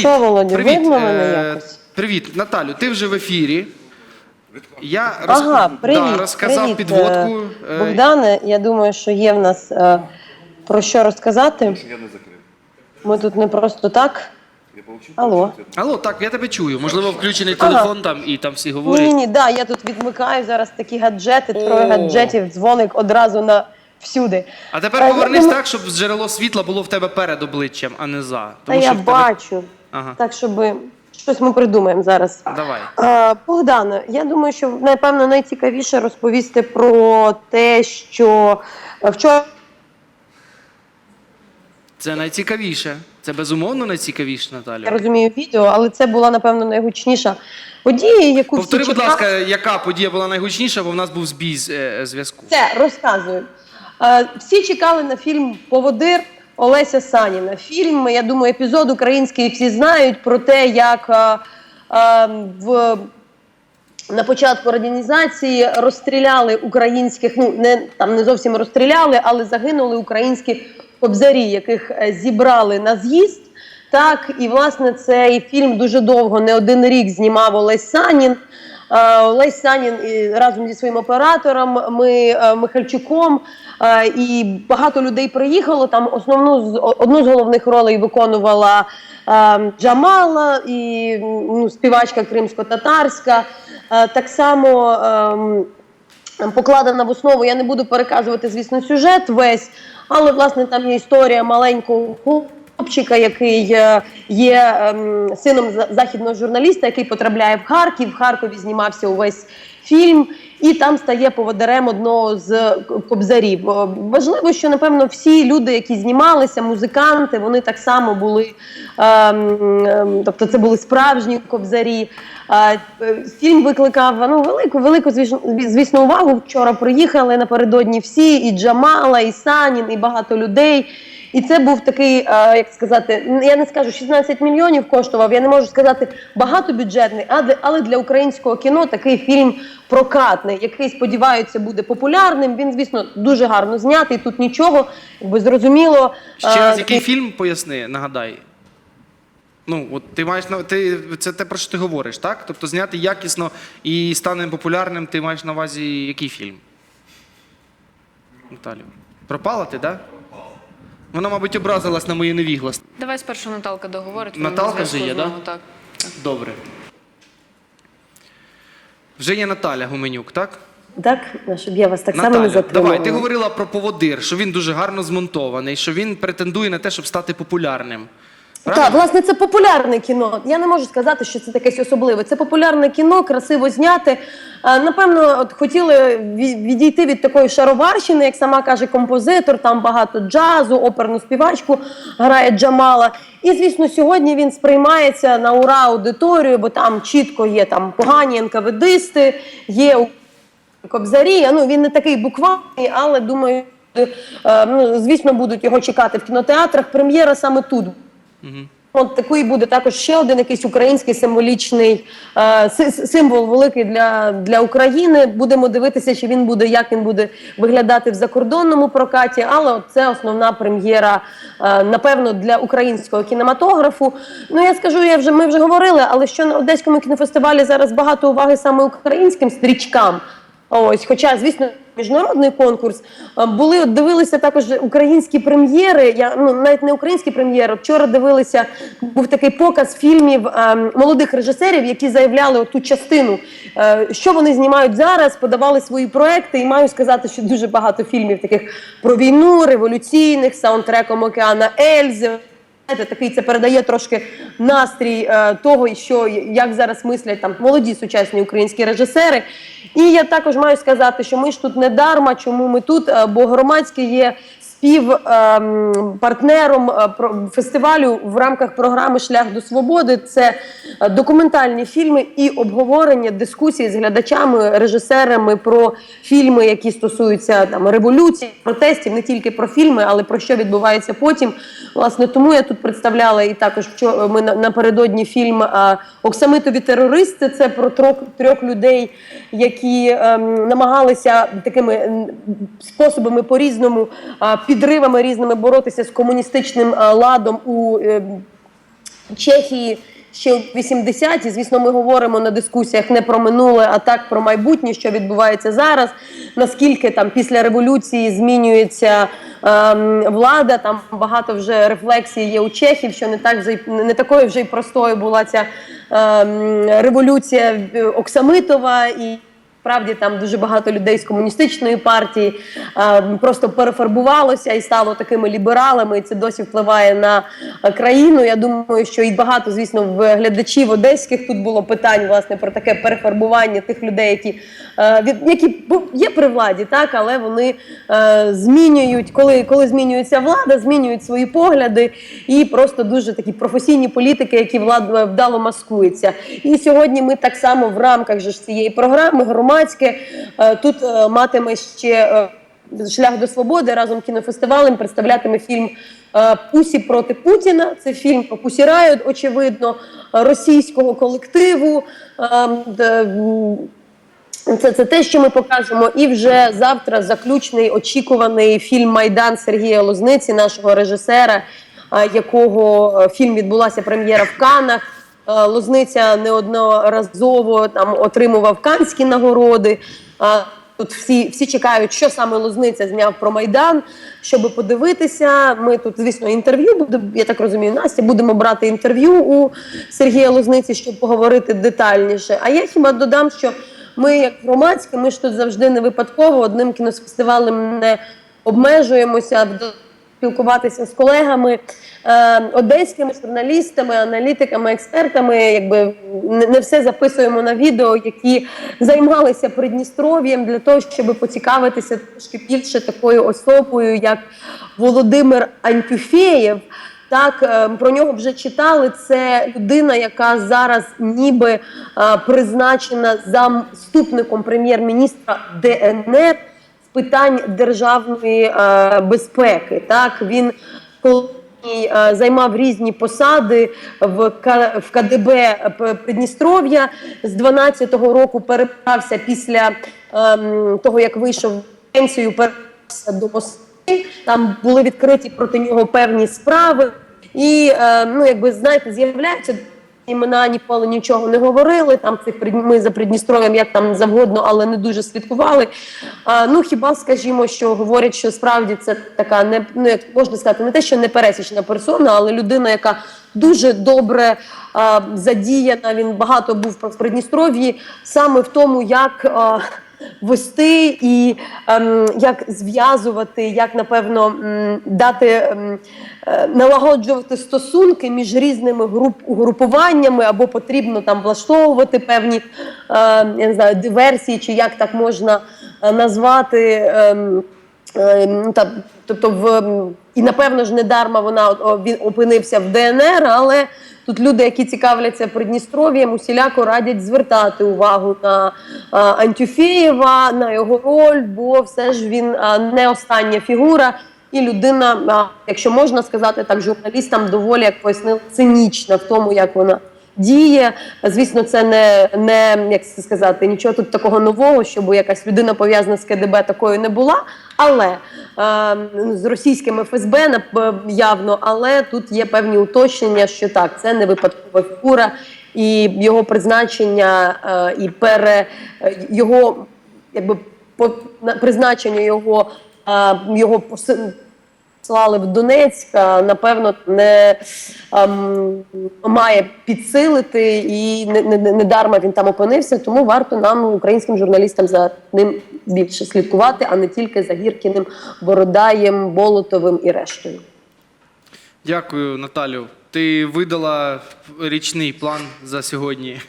Що, Володя, привіт. видно мене Е, якось? Привіт, Наталю, ти вже в ефірі. Я роз... Ага, привіт. да, розказав привіт, підводку. е, е, Богдане, я думаю, що є в нас е, про що розказати. Я не закрив. Ми тут не просто так. Я получив. Алло. Алло, так, я тебе чую. Можливо, включений Ага. телефон там і там всі Ні, говорять. ні, ні, да, я тут відмикаю зараз такі гаджети, троє О. гаджетів, дзвоник одразу на всюди. А Е, тепер я повернись думаю- так, щоб джерело світла було в тебе перед обличчям, а не за. Та я в тебе- бачу. Ага. Так, щоб щось ми придумаємо зараз. Давай. Е, Богдане, я думаю, що напевно найцікавіше розповісти про те, що е, вчора Це найцікавіше. Це безумовно найцікавіше, я розумію відео, але це була напевно найгучніша подія, яку Повтори, всі будь ласка, яка подія була найгучніша, бо в нас був збій з е, зв'язку. Це розказую. Е, Всі чекали на фільм Поводир Олеся Саніна. Фільм, я думаю, епізод український всі знають про те, як е, е, в. На початку радянізації розстріляли українських, ну не там не зовсім розстріляли, але загинули українські кобзарі, яких е, зібрали на з'їзд. Так, і власне цей фільм дуже довго, не один рік знімав Олесь Санін. Е, Олесь Санін разом зі своїм оператором, ми е, Михальчуком, е, і багато людей приїхало. Там основну з одну з головних ролей виконувала Джамала і ну, співачка кримсько-татарська. Так само. ем, покладена в основу. Я не буду переказувати, звісно, сюжет весь, але власне там є історія маленького хлопчика, який е, є ем, сином західного журналіста, який потрапляє в Харків. В Харкові знімався увесь фільм, і там стає поводарем одного з кобзарів. Важливо, що напевно всі люди, які знімалися, музиканти, вони так само були. ем, ем, тобто, це були справжні кобзарі. Е, Фільм викликав ну, велику, велику звісно, увагу. Вчора приїхали напередодні всі, і Джамала, і Санін, і багато людей. І це був такий, е, як сказати, я не скажу 16 мільйонів коштував. Я не можу сказати багатобюджетний, але, для українського кіно такий фільм прокатний, який сподіваються буде популярним. Він, звісно, дуже гарно знятий. Тут нічого, якби зрозуміло. Ще раз, е, який фільм поясни, нагадай. Ну, от ти маєш на ти це те, про що ти говориш, так? Тобто зняти якісно і стане популярним, ти маєш на увазі який фільм? Наталю. Пропала ти, так? Да? Вона, мабуть, образилась на моє невігластво. Давай спершу Наталка договорить. вона Наталка вже зв'язку є, да? Так. Добре. Вже є Наталя Гуменюк, так? Так, щоб я вас так само не Наталя, затримала. давай, ти говорила про поводир, що він дуже гарно змонтований, що він претендує на те, щоб стати популярним. Так, власне, це популярне кіно. Я не можу сказати, що це таке особливе. Це популярне кіно, красиво зняте. Напевно, от хотіли відійти від такої шароварщини, як сама каже композитор. Там багато джазу, оперну співачку грає Джамала. І звісно, сьогодні він сприймається на ура аудиторію, бо там чітко є там погані НКВДисти, є у- Кобзарі. Ну він не такий буквальний, але думаю, е, ну, звісно, будуть його чекати в кінотеатрах. Прем'єра саме тут. От такий буде також ще один якийсь український символічний е, си- си- символ великий для, для України. Будемо дивитися, чи він буде, як він буде виглядати в закордонному прокаті. Але от це основна прем'єра, е, напевно, для українського кінематографу. Ну я скажу, я вже ми вже говорили, але що на одеському кінофестивалі зараз багато уваги саме українським стрічкам. Ось, хоча, звісно, міжнародний конкурс були дивилися також українські прем'єри. Я ну навіть не українські прем'єри. Вчора дивилися. Був такий показ фільмів е, молодих режисерів, які заявляли ту частину, е, що вони знімають зараз, подавали свої проекти. І маю сказати, що дуже багато фільмів таких про війну, революційних, саундтреком Океана Ельзи. Такий це передає трошки настрій е, того, що як зараз мислять там молоді сучасні українські режисери. І я також маю сказати, що ми ж тут не дарма, чому ми тут, е, бо громадське є спів ем, е, фестивалю в рамках програми Шлях до свободи. Це е, документальні фільми і обговорення дискусії з глядачами, режисерами про фільми, які стосуються там революції, протестів, не тільки про фільми, але про що відбувається потім. Власне, тому я тут представляла і також вчора ми напередодні фільм е, Оксамитові терористи. Це про трьох, трьох людей, які ем, намагалися такими способами по різному підривами різними боротися з комуністичним е, ладом у. ем, Чехії ще у 80-ті. Звісно, ми говоримо на дискусіях не про минуле, а так про майбутнє, що відбувається зараз. Наскільки там після революції змінюється ем, влада? Там багато вже рефлексій є у чехів, що не так вже не такою вже й простою була ця ем, революція е, Оксамитова і. Справді там дуже багато людей з комуністичної партії е, просто перефарбувалося і стало такими лібералами. І це досі впливає на країну. Я думаю, що і багато, звісно, в глядачів одеських тут було питань власне про таке перефарбування тих людей, які, е, від, які є при владі, так але вони е, змінюють, коли, коли змінюється влада, змінюють свої погляди і просто дуже такі професійні політики, які влад вдало маскуються. І сьогодні ми так само в рамках же ж цієї програми громадське е, тут е, матиме ще. е, Шлях до свободи разом з кінофестивалем представлятиме фільм Пусі проти Путіна. Це фільм про Пусі Райот, очевидно, російського колективу. Це, це те, що ми покажемо. І вже завтра заключний очікуваний фільм Майдан Сергія Лозниці, нашого режисера, якого фільм відбулася прем'єра в Канах. Е, Лозниця неодноразово там отримував канські нагороди. Тут всі, всі чекають, що саме Лозниця зняв про Майдан, щоб подивитися. Ми тут, звісно, інтерв'ю буде, я так розумію, Настя, будемо брати інтерв'ю у Сергія Лозниці, щоб поговорити детальніше. А я хіба додам, що ми, як громадське, ми ж тут завжди не випадково одним кінофестивалем не обмежуємося спілкуватися з колегами е, одеськими журналістами, аналітиками, експертами. Якби не, все записуємо на відео, які займалися Придністров'ям для того, щоб поцікавитися трошки більше такою особою, як Володимир Антюфєєв. Так, е, про нього вже читали. Це людина, яка зараз ніби е, призначена заступником прем'єр-міністра ДНР питань державної е, безпеки. Так, він коли е, займав різні посади в, в КДБ Придністров'я з 12-го року перебрався після ем, того, як вийшов в пенсію, перебрався до Москви. Там були відкриті проти нього певні справи. І е, ну, якби знаєте, з'являються імена ніколи нічого не говорили. Там цих ми за Придністров'ям як там завгодно, але не дуже слідкували. А, ну хіба скажімо, що говорять, що справді це така не ну, як можна сказати, не те, що не пересічна персона, але людина, яка дуже добре а, задіяна. Він багато був в Придністров'ї саме в тому, як. А, Вести і ем, як зв'язувати, як напевно дати ем, е, налагоджувати стосунки між різними груп групуваннями, або потрібно там влаштовувати певні е, я не знаю диверсії, чи як так можна е, назвати. Е, та, тобто, в, і напевно ж не дарма вона він опинився в ДНР, але тут люди, які цікавляться Придністров'ям, усіляко радять звертати увагу на а, Антюфєєва, на його роль, бо все ж він а, не остання фігура. І людина, а, якщо можна сказати так, журналістам доволі як пояснив, цинічна в тому, як вона діє. Звісно, це не, не як сказати, нічого тут такого нового, щоб якась людина пов'язана з КДБ такою не була. Але е, з російським ФСБ нап- явно, але тут є певні уточнення, що так, це не випадкова фігура, і його призначення е, і пере е, його якби по призначення його, е, його поси- в Донецьк, напевно, не ем, має підсилити і не, не, не дарма він там опинився. Тому варто нам, українським журналістам, за ним більше слідкувати, а не тільки за Гіркіним, Бородаєм, Болотовим і рештою. Дякую, Наталю. Ти видала річний план за сьогодні.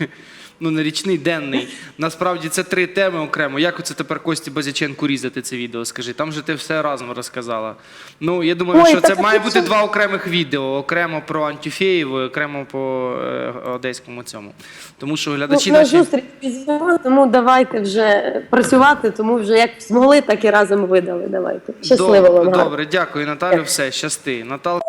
Ну, не річний, денний. Насправді це три теми окремо. Як оце тепер Кості Базяченку різати це відео? Скажи, там же ти все разом розказала. Ну, я думаю, Ой, що це має бути два окремих відео: окремо про Антюфєєву, окремо по е, одеському цьому. Тому що глядачі ну, наші. зустріч пізніше, тому давайте вже працювати, тому вже як змогли, так і разом видали. Давайте. Щасливо Добре, вам. добре, дякую, Наталю. Все, щасти. Натал...